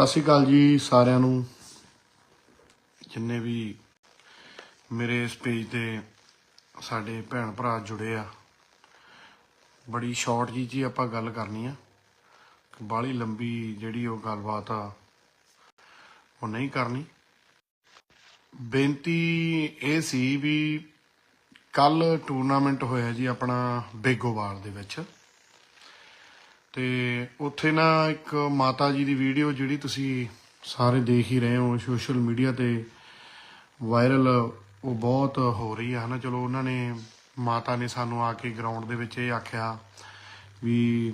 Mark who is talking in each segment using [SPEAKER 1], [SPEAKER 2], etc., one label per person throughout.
[SPEAKER 1] ਸਤਿ ਸ਼੍ਰੀ ਅਕਾਲ ਜੀ ਸਾਰਿਆਂ ਨੂੰ। ਜਿੰਨੇ ਵੀ ਮੇਰੇ ਇਸ ਪੇਜ ਤੇ ਸਾਡੇ ਭੈਣ ਭਰਾ ਜੁੜੇ ਆ, ਬੜੀ ਸ਼ਾਰਟ ਜੀ ਜੀ ਆਪਾਂ ਗੱਲ ਕਰਨੀ ਆ ਬਾਹਲੀ ਲੰਬੀ ਜਿਹੜੀ ਉਹ ਗੱਲਬਾਤ ਆ, ਉਹ ਨਹੀਂ ਕਰਨੀ। ਬੇਨਤੀ ਇਹ ਸੀ ਵੀ ਕੱਲ ਟੂਰਨਾਮੈਂਟ ਹੋਇਆ ਜੀ ਆਪਣਾ ਬੇਗੋਵਾਲ ਦੇ ਵਿੱਚ। ਤੇ ਉੱਥੇ ਨਾ ਇੱਕ ਮਾਤਾ ਜੀ ਦੀ ਵੀਡੀਓ ਜਿਹੜੀ ਤੁਸੀਂ ਸਾਰੇ ਦੇਖ ਹੀ ਰਹੇ ਹੋ ਸੋਸ਼ਲ ਮੀਡੀਆ ਤੇ ਵਾਇਰਲ ਉਹ ਬਹੁਤ ਹੋ ਰਹੀ ਹੈ ਹਨਾ? ਚਲੋ, ਉਹਨਾਂ ਨੇ, ਮਾਤਾ ਨੇ ਸਾਨੂੰ ਆ ਕੇ ਗਰਾਊਂਡ ਦੇ ਵਿੱਚ ਇਹ ਆਖਿਆ ਵੀ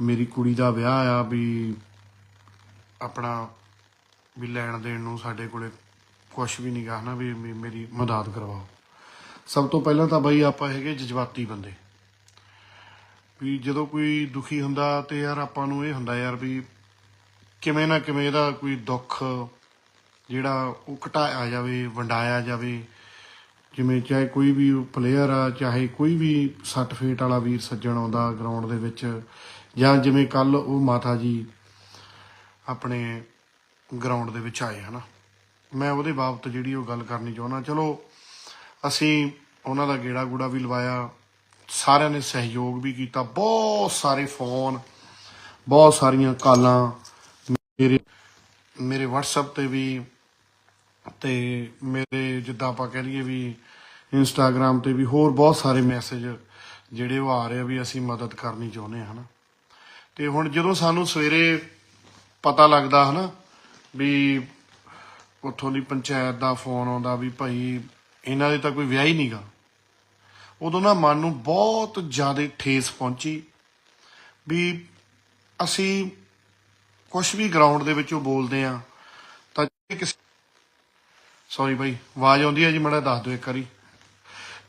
[SPEAKER 1] ਮੇਰੀ ਕੁੜੀ ਦਾ ਵਿਆਹ ਆ, ਵੀ ਆਪਣਾ, ਵੀ ਲੈਣ ਦੇਣ ਨੂੰ ਸਾਡੇ ਕੋਲੇ ਕੁਝ ਵੀ ਨਹੀਂ ਗਾ ਹਨਾ ਵੀ ਮੇਰੀ ਮਦਦ ਕਰਵਾਓ। ਸਭ ਤੋਂ ਪਹਿਲਾਂ ਤਾਂ ਬਈ ਆਪਾਂ ਹੈਗੇ ਜਜ਼ਬਾਤੀ ਬੰਦੇ। ਵੀ ਜਦੋਂ ਕੋਈ ਦੁਖੀ ਹੁੰਦਾ ਤੇ ਯਾਰ ਆਪਾਂ ਨੂੰ ਇਹ ਹੁੰਦਾ ਯਾਰ ਵੀ ਕਿਵੇਂ ਨਾ ਕਿਵੇਂ ਇਹਦਾ ਕੋਈ ਦੁੱਖ ਜਿਹੜਾ ਉਹ ਘਟਾਇਆ ਜਾਵੇ, ਵੰਡਾਇਆ ਜਾਵੇ। ਜਿਵੇਂ ਚਾਹੇ ਕੋਈ ਵੀ ਪਲੇਅਰ ਆ, ਚਾਹੇ ਕੋਈ ਵੀ ਸੱਟ ਫੇਟ ਵਾਲਾ ਵੀਰ ਸੱਜਣ ਆਉਂਦਾ ਗਰਾਊਂਡ ਦੇ ਵਿੱਚ ਜਾਂ ਜਿਵੇਂ ਕੱਲ ਉਹ ਮਾਤਾ ਜੀ ਆਪਣੇ ਗਰਾਊਂਡ ਦੇ ਵਿੱਚ ਆਏ, ਹਨਾ। ਮੈਂ ਉਹਦੇ ਬਾਬਤ ਜਿਹੜੀ ਉਹ ਗੱਲ ਕਰਨੀ ਚਾਹੁੰਦਾ, ਚਲੋ ਅਸੀਂ ਉਹਨਾਂ ਦਾ ਗੇੜਾ ਗੂੜਾ ਵੀ ਲਵਾਇਆ। ਸਾਰਿਆਂ ਨੇ ਸਹਿਯੋਗ ਵੀ ਕੀਤਾ। ਬਹੁਤ ਸਾਰੇ ਫੋਨ, ਬਹੁਤ ਸਾਰੀਆਂ ਕਾਲਾਂ ਮੇਰੇ ਮੇਰੇ WhatsApp ਤੇ ਵੀ ਤੇ ਮੇਰੇ ਜਿੱਦਾਂ ਆਪਾਂ ਕਹਿ ਲਈਏ ਵੀ Instagram ਤੇ ਵੀ ਹੋਰ ਬਹੁਤ ਸਾਰੇ ਮੈਸੇਜ ਜਿਹੜੇ ਉਹ ਆ ਰਹੇ ਆ ਵੀ ਅਸੀਂ ਮਦਦ ਕਰਨੀ ਚਾਹੁੰਦੇ ਹਾਂ, ਹਨਾ। ਤੇ ਹੁਣ ਜਦੋਂ ਸਾਨੂੰ ਸਵੇਰੇ ਪਤਾ ਲੱਗਦਾ, ਹਨਾ, ਵੀ ਉੱਥੋਂ ਦੀ ਪੰਚਾਇਤ ਦਾ ਫੋਨ ਆਉਂਦਾ ਵੀ ਭਾਈ, ਇਹਨਾਂ ਦੇ ਤਾਂ ਕੋਈ ਵਿਆਹ ਹੀ ਨਹੀਂਗਾ ਉਦੋਂ ਨਾ ਮਨ ਨੂੰ ਬਹੁਤ ਜ਼ਿਆਦਾ ਠੇਸ ਪਹੁੰਚੀ ਵੀ ਅਸੀਂ ਕੁਝ ਵੀ ਗਰਾਊਂਡ ਦੇ ਵਿੱਚੋਂ ਬੋਲਦੇ ਆ ਤਾਂ ਕਿਸੇ ਸੌਰੀ ਭਾਈ ਆਵਾਜ਼ ਆਉਂਦੀ ਹੈ ਜੀ, ਮੜਾ ਦੱਸ ਦਿਓ ਇੱਕ ਵਾਰੀ।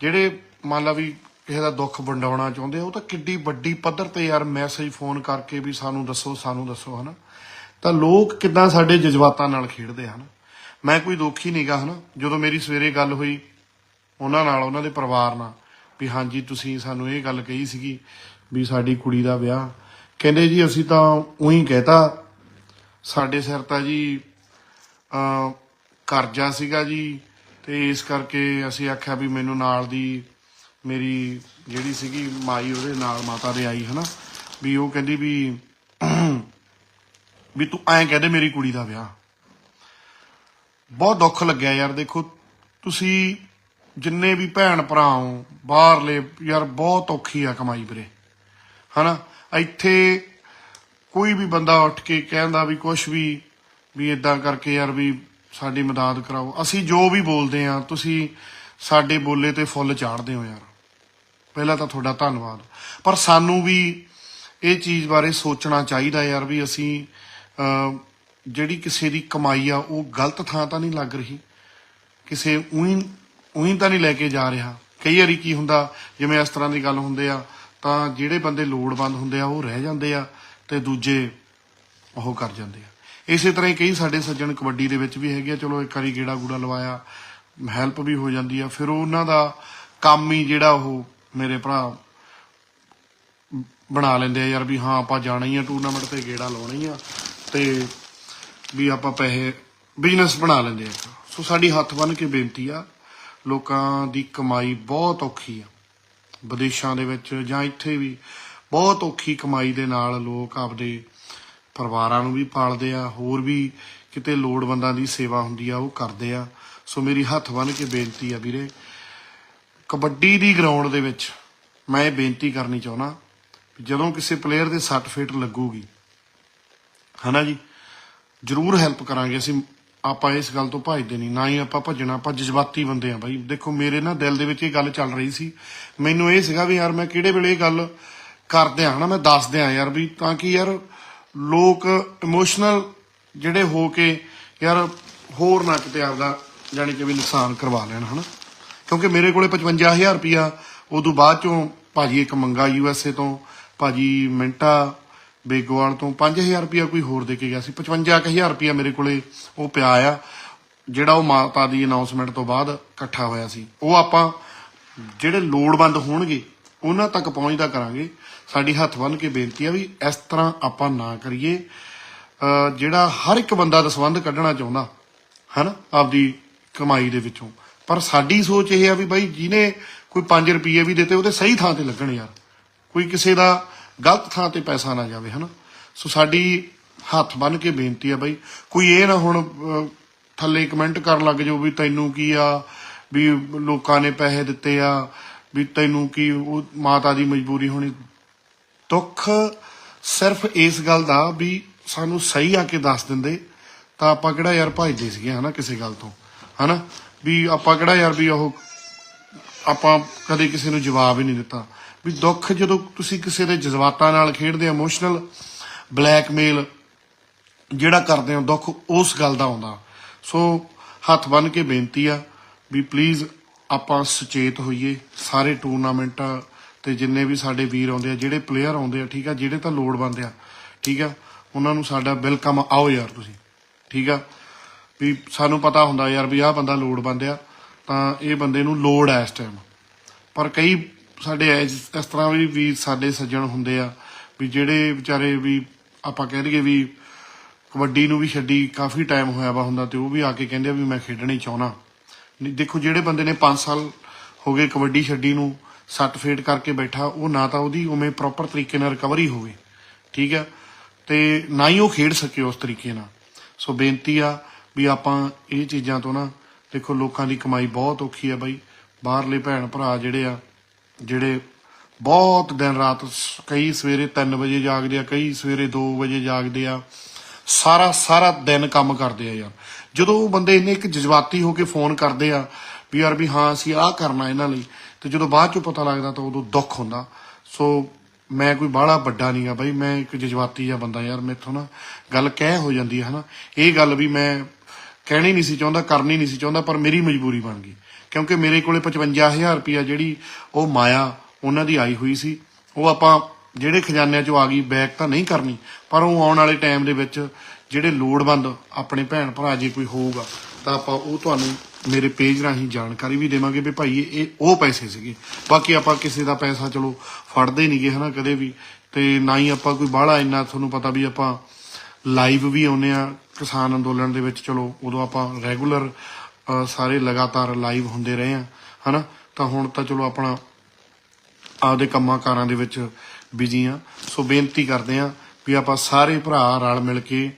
[SPEAKER 1] ਜਿਹੜੇ ਮੰਨ ਲਾ ਵੀ ਕਿਸੇ ਦਾ ਦੁੱਖ ਵੰਡਾਉਣਾ ਚਾਹੁੰਦੇ ਆ, ਉਹ ਤਾਂ ਕਿੱਡੀ ਵੱਡੀ ਪੱਧਰ ਤੇ ਯਾਰ ਮੈਸੇਜ ਫੋਨ ਕਰਕੇ ਵੀ ਸਾਨੂੰ ਦੱਸੋ ਸਾਨੂੰ ਦੱਸੋ, ਹਨਾ? ਤਾਂ ਲੋਕ ਕਿੱਦਾਂ ਸਾਡੇ ਜਜ਼ਬਾਤਾਂ ਨਾਲ ਖੇਡਦੇ ਹਨ? ਮੈਂ ਕੋਈ ਦੋਖੀ ਨਹੀਂਗਾ ਹਨਾ? ਜਦੋਂ ਮੇਰੀ ਸਵੇਰੇ ਗੱਲ ਹੋਈ, ਉਹਨਾਂ ਨਾਲ, ਉਹਨਾਂ ਦੇ ਪਰਿਵਾਰ ਨਾਲ ਵੀ ਹਾਂਜੀ, ਤੁਸੀਂ ਸਾਨੂੰ ਇਹ ਗੱਲ ਕਹੀ ਸੀਗੀ ਵੀ ਸਾਡੀ ਕੁੜੀ ਦਾ ਵਿਆਹ। ਕਹਿੰਦੇ ਜੀ, ਅਸੀਂ ਤਾਂ ਉਹੀ ਕਹਿਤਾ। ਸਾਡੇ ਸਿਰ ਤਾਂ ਜੀ ਕਰਜ਼ਾ ਸੀਗਾ ਜੀ। ਤੇ ਇਸ ਕਰਕੇ ਅਸੀਂ ਆਖਿਆ ਵੀ ਮੈਨੂੰ ਨਾਲ ਦੀ ਮੇਰੀ ਜਿਹੜੀ ਸੀਗੀ ਮਾਈ, ਉਹਦੇ ਨਾਲ ਮਾਤਾ ਦੇ ਆਈ, ਹਨਾ। ਵੀ ਉਹ ਕਹਿੰਦੀ ਵੀ ਵੀ ਤੂੰ ਐਂ ਕਹਦੇ ਮੇਰੀ ਕੁੜੀ ਦਾ ਵਿਆਹ। ਬਹੁਤ ਦੁੱਖ ਲੱਗਿਆ ਯਾਰ, ਦੇਖੋ। ਤੁਸੀਂ ਜਿੰਨੇ ਵੀ ਭੈਣ ਭਰਾ ਹੋ ਬਾਹਰਲੇ, ਯਾਰ ਬਹੁਤ ਔਖੀ ਆ ਕਮਾਈ ਵੀਰੇ। ਹਨਾ? ਇੱਥੇ ਕੋਈ ਵੀ ਬੰਦਾ ਉੱਠ ਕੇ ਕਹਿੰਦਾ ਵੀ ਕੁਝ ਵੀ ਵੀ ਇਦਾਂ ਕਰਕੇ ਯਾਰ ਵੀ ਸਾਡੀ ਮਦਦ ਕਰਾਓ। ਅਸੀਂ ਜੋ ਵੀ ਬੋਲਦੇ ਆ, ਤੁਸੀਂ ਸਾਡੇ ਬੋਲੇ ਤੇ ਫੁੱਲ ਚਾੜਦੇ ਹੋ ਯਾਰ। ਪਹਿਲਾਂ ਤਾਂ ਤੁਹਾਡਾ ਧੰਨਵਾਦ। ਪਰ ਸਾਨੂੰ ਵੀ ਇਹ ਚੀਜ਼ ਬਾਰੇ ਸੋਚਣਾ ਚਾਹੀਦਾ ਯਾਰ ਵੀ ਅਸੀਂ ਜਿਹੜੀ ਕਿਸੇ ਦੀ ਕਮਾਈ ਆ, ਉਹ ਗਲਤ ਥਾਂ ਤਾਂ ਨਹੀਂ ਲੱਗ ਰਹੀ। ਕਿਸੇ ਉਹੀ ਉਹੀ ਤਾਂ ਨਹੀਂ ਲੈ ਕੇ ਜਾ ਰਿਹਾ। ਕਈ ਵਾਰੀ ਕੀ ਹੁੰਦਾ, ਜਿਵੇਂ ਇਸ ਤਰ੍ਹਾਂ ਦੀ ਗੱਲ ਹੁੰਦੇ ਆ, ਤਾਂ ਜਿਹੜੇ ਬੰਦੇ ਲੋੜਵੰਦ ਹੁੰਦੇ ਆ, ਉਹ ਰਹਿ ਜਾਂਦੇ ਆ ਤੇ ਦੂਜੇ ਉਹ ਕਰ ਜਾਂਦੇ ਆ। ਇਸੇ ਤਰ੍ਹਾਂ ਹੀ ਕਈ ਸਾਡੇ ਸੱਜਣ ਕਬੱਡੀ ਦੇ ਵਿੱਚ ਵੀ ਹੈਗੇ ਆ, ਚਲੋ ਇੱਕ ਵਾਰੀ ਗੇੜਾ ਗੂੜਾ ਲਵਾਇਆ, ਹੈਲਪ ਵੀ ਹੋ ਜਾਂਦੀ ਆ, ਫਿਰ ਉਹਨਾਂ ਦਾ ਕੰਮ ਹੀ ਜਿਹੜਾ ਉਹ ਮੇਰੇ ਭਰਾ ਬਣਾ ਲੈਂਦੇ ਆ ਯਾਰ ਵੀ ਹਾਂ, ਆਪਾਂ ਜਾਣਾ ਹੀ ਆ ਟੂਰਨਾਮੈਂਟ ਤੇ, ਗੇੜਾ ਲਾਉਣਾ ਹੀ ਆ ਤੇ ਵੀ ਆਪਾਂ ਪੈਸੇ, ਬਿਜ਼ਨਸ ਬਣਾ ਲੈਂਦੇ ਆ। ਸੋ ਸਾਡੀ ਹੱਥ ਬੰਨ ਕੇ ਬੇਨਤੀ ਆ ਲੋਕਾਂ ਦੀ ਕਮਾਈ ਬਹੁਤ ਔਖੀ ਆ। ਵਿਦੇਸ਼ਾਂ ਦੇ ਵਿੱਚ ਜਾਂ ਇੱਥੇ ਵੀ ਬਹੁਤ ਔਖੀ ਕਮਾਈ ਦੇ ਨਾਲ ਲੋਕ ਆਪਦੇ ਪਰਿਵਾਰਾਂ ਨੂੰ ਵੀ ਪਾਲਦੇ ਆ, ਹੋਰ ਵੀ ਕਿਤੇ ਲੋੜਵੰਦਾਂ ਦੀ ਸੇਵਾ ਹੁੰਦੀ ਆ, ਉਹ ਕਰਦੇ ਆ। ਸੋ ਮੇਰੀ ਹੱਥ ਬੰਨ ਕੇ ਬੇਨਤੀ ਆ ਵੀਰੇ, ਕਬੱਡੀ ਦੀ ਗਰਾਊਂਡ ਦੇ ਵਿੱਚ ਮੈਂ ਇਹ ਬੇਨਤੀ ਕਰਨੀ ਚਾਹੁੰਦਾ ਜਦੋਂ ਕਿਸੇ ਪਲੇਅਰ ਦੇ ਸੱਟ ਫੇਟ ਲੱਗੂਗੀ, ਹਨਾ ਜੀ, ਜ਼ਰੂਰ ਹੈਲਪ ਕਰਾਂਗੇ ਅਸੀਂ ਆਪਾਂ ਇਸ ਗੱਲ ਤੋਂ ਭੱਜਦੇ ਨਹੀਂ, ਨਾ ਹੀ ਆਪਾਂ ਭੱਜਣਾ, ਆਪਾਂ ਜਜ਼ਬਾਤੀ ਬੰਦੇ ਆ ਬਾਈ। ਦੇਖੋ, ਮੇਰੇ ਨਾ ਦਿਲ ਦੇ ਵਿੱਚ ਇਹ ਗੱਲ ਚੱਲ ਰਹੀ ਸੀ। ਮੈਨੂੰ ਇਹ ਸੀਗਾ ਵੀ ਯਾਰ ਮੈਂ ਕਿਹੜੇ ਵੇਲੇ ਇਹ ਗੱਲ ਕਰਦੇ ਆ, ਹਨਾ? ਮੈਂ ਦੱਸਦੇ ਆ ਯਾਰ ਵੀ ਤਾਂ ਕਿ ਯਾਰ ਲੋਕ ਇਮੋਸ਼ਨਲ ਜਿਹੜੇ ਹੋ ਕੇ ਯਾਰ ਹੋਰ ਨਾ ਕਿਤੇ ਆਪਦਾ ਜਾਣੀ ਕਿ ਵੀ ਨੁਕਸਾਨ ਕਰਵਾ ਲੈਣ, ਹਨਾ? ਕਿਉਂਕਿ ਮੇਰੇ ਕੋਲੇ 55000 ਰੁਪਿਆ ਉਦੋਂ ਬਾਅਦ ਚੋਂ ਭਾਜੀ ਇੱਕ ਮੰਗਾ ਯੂ ਐਸ ਏ ਤੋਂ, ਭਾਜੀ ਮਿੰਟਾ ਬੇਗੋਵਾਲ ਤੋਂ 5000 ਰੁਪਇਆ ਕੋਈ ਹੋਰ ਦੇ ਕੇ ਗਿਆ ਸੀ। 55000 ਰੁਪਇਆ ਮੇਰੇ ਕੋਲੇ ਉਹ ਪਿਆ ਆ, ਜਿਹੜਾ ਉਹ ਮਾਤਾ ਦੀ ਅਨਾਉਂਸਮੈਂਟ ਤੋਂ ਬਾਅਦ ਇਕੱਠਾ ਹੋਇਆ ਸੀ। ਉਹ ਆਪਾਂ ਜਿਹੜੇ ਲੋੜਵੰਦ ਹੋਣਗੇ, ਉਹਨਾਂ ਤੱਕ ਪਹੁੰਚਦਾ ਕਰਾਂਗੇ। ਸਾਡੀ ਹੱਥ ਬੰਨ ਕੇ ਬੇਨਤੀ ਆ ਵੀ ਇਸ ਤਰ੍ਹਾਂ ਆਪਾਂ ਨਾ ਕਰੀਏ। ਜਿਹੜਾ ਹਰ ਇੱਕ ਬੰਦਾ ਦਾ ਸੰਬੰਧ ਕੱਢਣਾ ਚਾਹੁੰਦਾ, ਹਨਾ, ਆਪਦੀ ਕਮਾਈ ਦੇ ਵਿੱਚੋਂ। ਪਰ ਸਾਡੀ ਸੋਚ ਇਹ ਆ ਵੀ ਬਾਈ, ਜਿਹਨੇ ਕੋਈ 5 ਰੁਪਏ ਵੀ ਦਿੱਤੇ, ਉਹਦੇ ਸਹੀ ਥਾਂ ਤੇ ਲੱਗਣ ਯਾਰ। ਕੋਈ ਕਿਸੇ ਦਾ ਗਲਤ ਥਾਂ ਤੇ ਪੈਸਾ ਨਾ ਜਾਵੇ, ਹਨਾ? ਸੋ ਸਾਡੀ ਹੱਥ ਬੰਨ ਕੇ ਬੇਨਤੀ ਆ ਬਾਈ, ਕੋਈ ਇਹ ਨਾ ਹੁਣ ਥੱਲੇ ਕਮੈਂਟ ਕਰਨ ਲੱਗ ਜਾਓ ਵੀ ਤੈਨੂੰ ਕੀ ਆ, ਵੀ ਲੋਕਾਂ ਨੇ ਪੈਸੇ ਦਿੱਤੇ ਆ, ਵੀ ਤੈਨੂੰ ਕੀ ਉਹ ਮਾਤਾ ਦੀ ਮਜਬੂਰੀ ਹੋਣੀ। ਦੁੱਖ ਸਿਰਫ ਇਸ ਗੱਲ ਦਾ ਵੀ ਸਾਨੂੰ ਸਹੀ ਆ ਕੇ ਦੱਸ ਦਿੰਦੇ, ਤਾਂ ਆਪਾਂ ਕਿਹੜਾ ਯਾਰ ਭਜਦੇ ਸੀਗੇ, ਹਨਾ, ਕਿਸੇ ਗੱਲ ਤੋਂ, ਹਨਾ? ਵੀ ਆਪਾਂ ਕਿਹੜਾ ਯਾਰ ਵੀ ਉਹ, ਆਪਾਂ ਕਦੇ ਕਿਸੇ ਨੂੰ ਜਵਾਬ ਹੀ ਨਹੀਂ ਦਿੱਤਾ। ਵੀ ਦੁੱਖ ਜਦੋਂ ਤੁਸੀਂ ਕਿਸੇ ਦੇ ਜਜ਼ਬਾਤਾਂ ਨਾਲ ਖੇਡਦੇ ਇਮੋਸ਼ਨਲ ਬਲੈਕਮੇਲ ਜਿਹੜਾ ਕਰਦੇ ਹੋ, ਦੁੱਖ ਉਸ ਗੱਲ ਦਾ ਆਉਂਦਾ। ਸੋ ਹੱਥ ਬੰਨ ਕੇ ਬੇਨਤੀ ਆ ਵੀ ਪਲੀਜ਼ ਆਪਾਂ ਸੁਚੇਤ ਹੋਈਏ। ਸਾਰੇ ਟੂਰਨਾਮੈਂਟਾਂ ਤੇ ਜਿੰਨੇ ਵੀ ਸਾਡੇ ਵੀਰ ਆਉਂਦੇ ਆ, ਜਿਹੜੇ ਪਲੇਅਰ ਆਉਂਦੇ ਆ, ਠੀਕ ਆ, ਜਿਹੜੇ ਤਾਂ ਲੋੜਵੰਦ ਆ, ਠੀਕ ਆ, ਉਹਨਾਂ ਨੂੰ ਸਾਡਾ ਵੈਲਕਮ ਆਓ ਯਾਰ ਤੁਸੀਂ, ਠੀਕ ਆ। ਵੀ ਸਾਨੂੰ ਪਤਾ ਹੁੰਦਾ ਯਾਰ ਵੀ ਆਹ ਬੰਦਾ ਲੋੜਵੰਦ ਆ, ਤਾਂ ਇਹ ਬੰਦੇ ਨੂੰ ਲੋੜ ਆ ਇਸ ਟਾਈਮ ਪਰ ਕਈ ਸਾਡੇ ਇਸ ਤਰ੍ਹਾਂ ਵੀ ਵੀ ਸਾਡੇ ਸੱਜਣ ਹੁੰਦੇ ਆ, ਵੀ ਜਿਹੜੇ ਵਿਚਾਰੇ ਵੀ ਆਪਾਂ ਕਹਿ ਲਈਏ ਵੀ ਕਬੱਡੀ ਨੂੰ ਵੀ ਛੱਡੀ ਕਾਫੀ ਟਾਈਮ ਹੋਇਆ ਵਾ ਹੁੰਦਾ ਤੇ ਉਹ ਵੀ ਆ ਕੇ ਕਹਿੰਦੇ ਆ ਵੀ ਮੈਂ ਖੇਡਣੀ ਚਾਹਣਾ ਨਹੀਂ ਦੇਖੋ ਜਿਹੜੇ ਬੰਦੇ ਨੇ 5 ਸਾਲ ਹੋ ਗਏ ਕਬੱਡੀ ਛੱਡੀ ਨੂੰ, ਸੱਟ ਫੇਟ ਕਰਕੇ ਬੈਠਾ, ਉਹ ਨਾ ਤਾਂ ਉਹਦੀ ਉਵੇਂ ਪ੍ਰੋਪਰ ਤਰੀਕੇ ਨਾਲ ਰਿਕਵਰੀ ਹੋਵੇ, ਠੀਕ ਆ? ਤੇ ਨਾ ਹੀ ਉਹ ਖੇਡ ਸਕੇ ਉਸ ਤਰੀਕੇ ਨਾਲ। ਸੋ ਬੇਨਤੀ ਆ ਵੀ ਆਪਾਂ ਇਹ ਚੀਜ਼ਾਂ ਤੋਂ ਨਾ, ਦੇਖੋ ਲੋਕਾਂ ਦੀ ਕਮਾਈ ਬਹੁਤ ਔਖੀ ਆ ਬਾਈ। ਬਾਹਰਲੇ ਭੈਣ ਭਰਾ ਜਿਹੜੇ ਆ ਜਿਹੜੇ ਬਹੁਤ ਦਿਨ ਰਾਤ ਸ- ਕਈ ਸਵੇਰੇ 3 ਵਜੇ ਜਾਗਦੇ ਆ, ਕਈ ਸਵੇਰੇ 2 ਵਜੇ ਜਾਗਦੇ ਆ, ਸਾਰਾ ਸਾਰਾ ਦਿਨ ਕੰਮ ਕਰਦੇ ਆ ਯਾਰ। ਜਦੋਂ ਉਹ ਬੰਦੇ ਇੰਨੇ ਇੱਕ ਜਜ਼ਬਾਤੀ ਹੋ ਕੇ ਫੋਨ ਕਰਦੇ ਆ, ਵੀ ਯਾਰ ਵੀ ਹਾਂ, ਅਸੀਂ ਆਹ ਕਰਨਾ ਇਹਨਾਂ ਲਈ, ਤੇ ਜਦੋਂ ਬਾਅਦ ਚੋਂ ਪਤਾ ਲੱਗਦਾ ਤਾਂ ਉਦੋਂ ਦੁੱਖ ਹੁੰਦਾ। ਸੋ ਮੈਂ ਕੋਈ ਬਾਹਲਾ ਵੱਡਾ ਨਹੀਂ ਆ ਬਾਈ, ਮੈਂ ਇੱਕ ਜਜ਼ਬਾਤੀ ਆ ਬੰਦਾ ਯਾਰ, ਮੈਥੋਂ ਨਾ ਗੱਲ ਕਹਿ ਹੋ ਜਾਂਦੀ ਹੈ, ਹਨਾ। ਇਹ ਗੱਲ ਵੀ ਮੈਂ ਕਹਿਣੀ ਨਹੀਂ ਸੀ ਚਾਹੁੰਦਾ, ਕਰਨੀ ਨਹੀਂ ਸੀ ਚਾਹੁੰਦਾ, ਪਰ ਮੇਰੀ ਮਜਬੂਰੀ ਬਣ ਗਈ। ਕਿਉਂਕਿ ਮੇਰੇ ਕੋਲੇ 55000 ਰੁਪਇਆ ਜਿਹੜੀ ਉਹ ਮਾਇਆ ਉਹਨਾਂ ਦੀ ਆਈ ਹੋਈ ਸੀ। ਉਹ ਆਪਾਂ ਜਿਹੜੇ ਖਜ਼ਾਨਿਆਂ ਚੋਂ ਆ ਗਈ, ਬੈਕ ਤਾਂ ਨਹੀਂ ਕਰਨੀ, ਪਰ ਉਹ ਆਉਣ ਵਾਲੇ ਟਾਈਮ ਦੇ ਵਿੱਚ ਜਿਹੜੇ ਲੋੜਵੰਦ ਆਪਣੇ ਭੈਣ ਭਰਾ ਜੇ ਕੋਈ ਹੋਊਗਾ, ਤਾਂ ਆਪਾਂ ਉਹ ਤੁਹਾਨੂੰ ਮੇਰੇ ਪੇਜ ਰਾਹੀਂ ਜਾਣਕਾਰੀ ਵੀ ਦੇਵਾਂਗੇ ਵੀ ਭਾਈ ਇਹ ਉਹ ਪੈਸੇ ਸੀਗੇ। ਬਾਕੀ ਆਪਾਂ ਕਿਸੇ ਦਾ ਪੈਸਾ ਚਲੋ ਫੜਦੇ ਨਹੀਂਗੇ ਹਨਾ ਕਦੇ ਵੀ, ਤੇ ਨਾ ਹੀ ਆਪਾਂ ਕੋਈ ਬਾਹਲਾ ਇੰਨਾ ਤੁਹਾਨੂੰ ਪਤਾ ਵੀ ਆਪਾਂ ਲਾਈਵ ਵੀ ਆਉਨੇ ਆ ਕਿਸਾਨ ਅੰਦੋਲਨ ਦੇ ਵਿੱਚ, ਚਲੋ ਉਦੋਂ ਆਪਾਂ ਰੈਗੂਲਰ ਸਾਰੇ ਲਗਾਤਾਰ ਲਾਈਵ ਹੁੰਦੇ ਰਹੇ ਆ, ਹਨਾ? ਤਾਂ ਹੁਣ ਤਾਂ ਚਲੋ ਆਪਣਾ ਆਪਦੇ ਕੰਮਾਂ ਕਾਰਾਂ ਦੇ ਵਿੱਚ ਬਿਜ਼ੀ ਆ। ਸੋ ਬੇਨਤੀ ਕਰਦੇ ਆ ਵੀ ਆਪਾਂ ਸਾਰੇ ਭਰਾ ਰਲ ਮਿਲ ਕੇ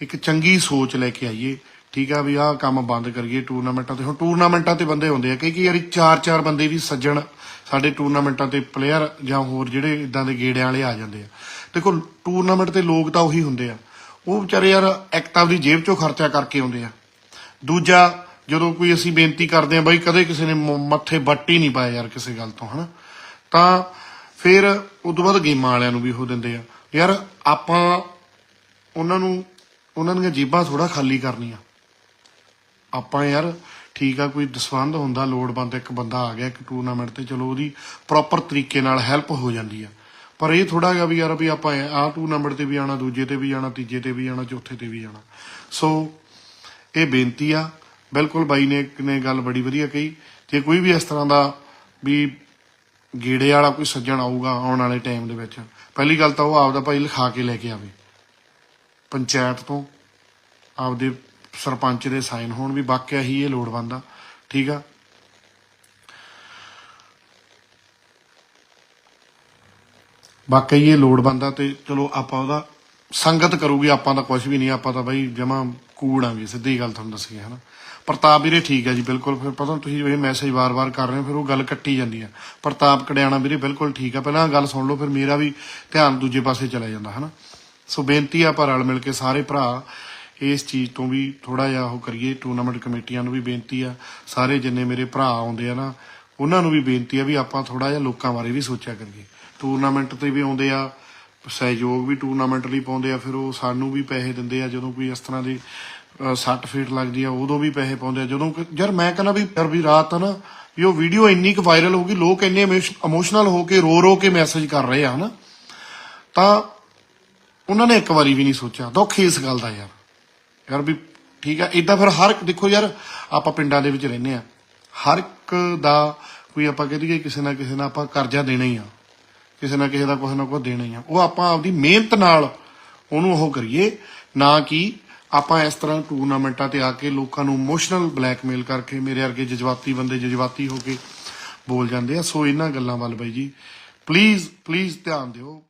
[SPEAKER 1] ਇੱਕ ਚੰਗੀ ਸੋਚ ਲੈ ਕੇ ਆਈਏ। ਠੀਕ ਆ ਵੀ ਆਹ ਕੰਮ ਬੰਦ ਕਰੀਏ ਟੂਰਨਾਮੈਂਟਾਂ ਤੇ। ਹੁਣ ਟੂਰਨਾਮੈਂਟਾਂ ਤੇ ਬੰਦੇ ਹੁੰਦੇ ਆ ਕਈ ਕਈ ਵਾਰੀ ਚਾਰ ਚਾਰ ਬੰਦੇ ਵੀ ਸੱਜਣ ਸਾਡੇ ਟੂਰਨਾਮੈਂਟਾਂ ਤੇ ਪਲੇਅਰ ਜਾਂ ਹੋਰ ਜਿਹੜੇ ਇਦਾਂ ਦੇ ਗੇੜਿਆਂ ਵਾਲੇ ਆ ਜਾਂਦੇ ਆ। ਦੇਖੋ ਟੂਰਨਾਮੈਂਟ ਤੇ ਲੋਕ ਤਾਂ ਉਹੀ ਹੁੰਦੇ ਆ। ਉਹ ਵਿਚਾਰੇ ਯਾਰ ਇੱਕ ਤਾਂ ਆਪਦੀ ਜੇਬ ਚੋਂ ਖਰਚਾ ਕਰਕੇ ਆਉਂਦੇ ਆ। ਦੂਜਾ, ਜਦੋਂ ਕੋਈ ਅਸੀਂ ਬੇਨਤੀ ਕਰਦੇ ਆ ਬਾਈ ਕਦੇ ਕਿਸੇ ਨੇ ਮੱਥੇ ਬੱਟ ਹੀ ਨਹੀਂ ਪਾਇਆ ਯਾਰ ਕਿਸੇ ਗੱਲ ਤੋਂ, ਹਨਾ? ਤਾਂ ਫਿਰ ਉਸ ਤੋਂ ਬਾਅਦ ਗੇਮਾਂ ਵਾਲਿਆਂ ਨੂੰ ਵੀ ਉਹ ਦਿੰਦੇ ਆ, ਯਾਰ ਆਪਾਂ ਉਹਨਾਂ ਨੂੰ, ਉਹਨਾਂ ਦੀਆਂ ਜੀਬਾਂ ਥੋੜਾ ਖਾਲੀ ਕਰਨੀਆਂ। ਆਪਾਂ ਯਾਰ ਠੀਕ ਆ, ਕੋਈ ਦਸਵੰਦ ਹੁੰਦਾ, ਲੋੜਵੰਦ ਇੱਕ ਬੰਦਾ ਆ ਗਿਆ, ਇੱਕ ਟੂਰਨਾਮੈਂਟ ਤੇ ਚਲੋ ਉਹਦੀ ਪ੍ਰੋਪਰ ਤਰੀਕੇ ਨਾਲ ਹੈਲਪ ਹੋ ਜਾਂਦੀ ਆ। ਪਰ ਇਹ ਥੋੜਾ ਜਿਹਾ ਵੀ ਯਾਰ ਵੀ ਆਪਾਂ ਆਹ ਟੂਰਨਾਮੈਂਟ ਤੇ ਵੀ ਆਣਾ ਦੂਜੇ ਤੇ ਵੀ ਜਾਣਾ ਤੀਜੇ ਤੇ ਵੀ ਜਾਣਾ ਚੌਥੇ ਤੇ ਵੀ ਜਾਣਾ ਸੋ ਇਹ ਬੇਨਤੀ ਆ। ਬਿਲਕੁਲ ਬਾਈ ਨੇ ਨੇ ਗੱਲ ਬੜੀ ਵਧੀਆ ਕਹੀ। ਜੇ ਕੋਈ ਵੀ ਇਸ ਤਰ੍ਹਾਂ ਦਾ ਵੀ ਗੇੜੇ ਵਾਲਾ ਕੋਈ ਸੱਜਣ ਆਊਗਾ ਆਉਣ ਵਾਲੇ ਟਾਈਮ ਦੇ ਵਿੱਚ, ਪਹਿਲੀ ਗੱਲ ਤਾਂ ਉਹ ਆਪਦਾ ਭਾਈ ਲਿਖਾ ਕੇ ਲੈ ਕੇ ਆਵੇ। ਪੰਚਾਇਤ ਤੋਂ ਆਪਦੇ ਸਰਪੰਚ ਦੇ ਸਾਈਨ ਹੋਣ ਵੀ ਵਾਕਿਆ ਹੀ ਇਹ ਲੋੜਵੰਦ ਆ। ਠੀਕ ਆ? ਵਾਕਈ ਇਹ ਲੋੜਵੰਦ ਆ ਤੇ ਚਲੋ ਆਪਾਂ ਉਹਦਾ ਸੰਗਤ ਕਰੂਗੀ, ਆਪਾਂ ਤਾਂ ਕੁਝ ਵੀ ਨਹੀਂ, ਆਪਾਂ ਤਾਂ ਬਈ ਜਮਾ ਕੂੜਾਂਗੇ ਸਿੱਧੀ ਗੱਲ ਤੁਹਾਨੂੰ ਦੱਸੀ ਹਨਾ। ਪ੍ਰਤਾਪ ਵੀਰੇ ਠੀਕ ਹੈ ਜੀ, ਬਿਲਕੁਲ। ਫਿਰ ਪਤਾ ਤੁਸੀਂ ਇਹ ਮੈਸੇਜ ਵਾਰ-ਵਾਰ ਕਰ ਰਹੇ ਹੋ, ਫਿਰ ਉਹ ਗੱਲ ਕੱਟੀ ਜਾਂਦੀ ਆ। ਪ੍ਰਤਾਪ ਕੜਿਆਣਾ ਵੀਰੇ ਬਿਲਕੁਲ ਠੀਕ ਆ, ਪਹਿਲਾਂ ਗੱਲ ਸੁਣ ਲਓ, ਫਿਰ ਮੇਰਾ ਵੀ ਧਿਆਨ ਦੂਜੇ ਪਾਸੇ ਚਲਾ ਜਾਂਦਾ, ਹਨਾ। ਸੋ ਬੇਨਤੀ ਆ ਪਰ ਰਲ ਮਿਲ ਕੇ ਸਾਰੇ ਭਰਾ ਇਸ ਚੀਜ਼ ਤੋਂ ਵੀ ਥੋੜਾ ਜਿਹਾ ਉਹ ਕਰੀਏ ਟੂਰਨਾਮੈਂਟ ਕਮੇਟੀਆਂ ਨੂੰ ਵੀ ਬੇਨਤੀ ਆ। ਸਾਰੇ ਜਿੰਨੇ ਮੇਰੇ ਭਰਾ ਆਉਂਦੇ ਆ ਨਾ, ਉਹਨਾਂ ਨੂੰ ਵੀ ਬੇਨਤੀ ਆ ਵੀ ਆਪਾਂ ਥੋੜਾ ਜਿਹਾ ਲੋਕਾਂ ਬਾਰੇ ਵੀ ਸੋਚਿਆ ਕਰੀਏ। ਟੂਰਨਾਮੈਂਟ ਤੇ ਵੀ ਆਉਂਦੇ ਆ ਸਹਿਯੋਗ ਵੀ ਟੂਰਨਾਮੈਂਟ ਲਈ ਪਾਉਂਦੇ ਆ, ਫਿਰ ਉਹ ਸਾਨੂੰ ਵੀ ਪੈਸੇ ਦਿੰਦੇ ਆ, ਜਦੋਂ ਕੋਈ ਇਸ ਤਰ੍ਹਾਂ ਦੀ ਸੱਟ ਫੇਟ ਲੱਗਦੀ ਆ, ਉਦੋਂ ਵੀ ਪੈਸੇ ਪਾਉਂਦੇ ਆ। ਜਦੋਂ ਯਾਰ ਮੈਂ ਕਹਿੰਦਾ ਵੀ, ਯਾਰ ਵੀ ਰਾਤ ਆ ਨਾ, ਵੀ ਉਹ ਵੀਡੀਓ ਇੰਨੀ ਕੁ ਵਾਇਰਲ ਹੋ ਗਈ, ਲੋਕ ਇੰਨੇ ਇਮੋਸ਼ਨਲ ਹੋ ਕੇ ਰੋ ਰੋ ਕੇ ਮੈਸੇਜ ਕਰ ਰਹੇ ਆ, ਹਨਾ? ਤਾਂ ਉਹਨਾਂ ਨੇ ਇੱਕ ਵਾਰੀ ਵੀ ਨਹੀਂ ਸੋਚਿਆ। ਦੁੱਖ ਇਸ ਗੱਲ ਦਾ ਯਾਰ। ਯਾਰ ਵੀ ਠੀਕ ਆ ਇਦਾਂ ਫਿਰ ਹਰ ਇੱਕ, ਦੇਖੋ ਯਾਰ, ਆਪਾਂ ਪਿੰਡਾਂ ਦੇ ਵਿੱਚ ਰਹਿੰਦੇ ਆ। ਹਰ ਇੱਕ ਦਾ ਕੋਈ ਆਪਾਂ ਕਹਿ ਦਈਏ, ਕਿਸੇ ਨਾ ਕਿਸੇ ਨਾਲ ਆਪਾਂ ਕਰਜ਼ਾ ਦੇਣਾ ਹੀ ਆ। ਕਿਸੇ ਨਾ ਕਿਸੇ ਦਾ ਕੁਛ ਨਾ ਕੁਛ ਦੇਣਾ ਹੀ ਆ। ਉਹ ਆਪਾਂ ਆਪਦੀ ਮਿਹਨਤ ਨਾਲ ਉਹਨੂੰ ਉਹ ਕਰੀਏ, ਨਾ ਕਿ ਆਪਾਂ ਇਸ ਤਰ੍ਹਾਂ ਟੂਰਨਾਮੈਂਟਾਂ ਤੇ ਆ ਕੇ ਲੋਕਾਂ ਨੂੰ ਇਮੋਸ਼ਨਲ ਬਲੈਕਮੇਲ ਕਰਕੇ ਮੇਰੇ ਵਰਗੇ ਜਜ਼ਬਾਤੀ ਬੰਦੇ ਜਜ਼ਬਾਤੀ ਹੋ ਕੇ ਬੋਲ ਜਾਂਦੇ ਆ। ਸੋ ਇਹਨਾਂ ਗੱਲਾਂ ਵੱਲ ਬਾਈ ਜੀ ਪਲੀਜ਼ ਪਲੀਜ਼ ਧਿਆਨ ਦਿਓ।